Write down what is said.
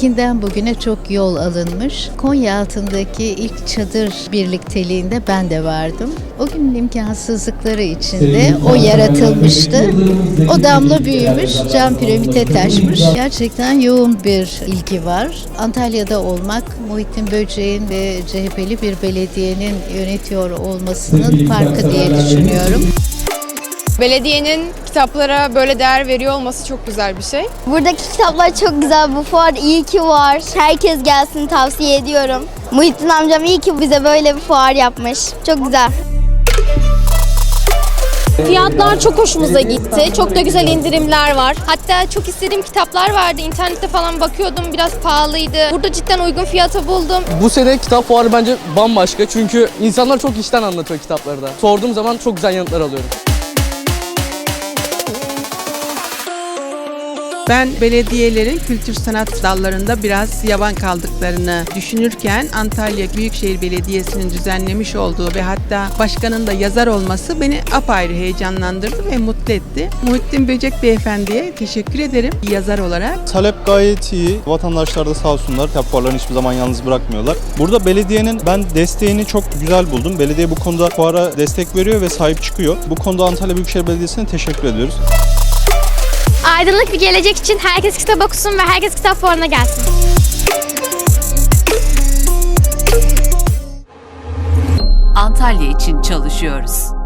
İlkinden bugüne çok yol alınmış. Konya altındaki ilk çadır birlikteliğinde ben de vardım. O günün imkansızlıkları içinde o yaratılmıştı. O damla büyümüş, cam piramite taşmış. Gerçekten yoğun bir ilgi var. Antalya'da olmak, Muhittin Böceğin ve CHP'li bir belediyenin yönetiyor olmasının farkı diye düşünüyorum. Belediyenin kitaplara böyle değer veriyor olması çok güzel bir şey. Buradaki kitaplar çok güzel. Bu fuar iyi ki var. Herkes gelsin tavsiye ediyorum. Muhittin amcam iyi ki bize böyle bir fuar yapmış. Çok güzel. Fiyatlar çok hoşumuza gitti. Çok da güzel indirimler var. Hatta çok istediğim kitaplar vardı. İnternette falan bakıyordum. Biraz pahalıydı. Burada cidden uygun fiyata buldum. Bu sene kitap fuarı bence bambaşka çünkü insanlar çok işten anlatıyor kitapları da. Sorduğum zaman çok güzel yanıtlar alıyorum. Ben belediyelerin kültür sanat dallarında biraz yavan kaldıklarını düşünürken Antalya Büyükşehir Belediyesi'nin düzenlemiş olduğu ve hatta başkanın da yazar olması beni apayrı heyecanlandırdı ve mutlu etti. Muhittin Böcek Beyefendi'ye teşekkür ederim yazar olarak. Talep gayet iyi. Vatandaşlar da sağ olsunlar. Fuarlarını hiçbir zaman yalnız bırakmıyorlar. Burada belediyenin ben desteğini çok güzel buldum. Belediye bu konuda fuara destek veriyor ve sahip çıkıyor. Bu konuda Antalya Büyükşehir Belediyesi'ne teşekkür ediyoruz. Aydınlık bir gelecek için herkes kitap okusun ve herkes kitap fuarına gelsin. Antalya için çalışıyoruz.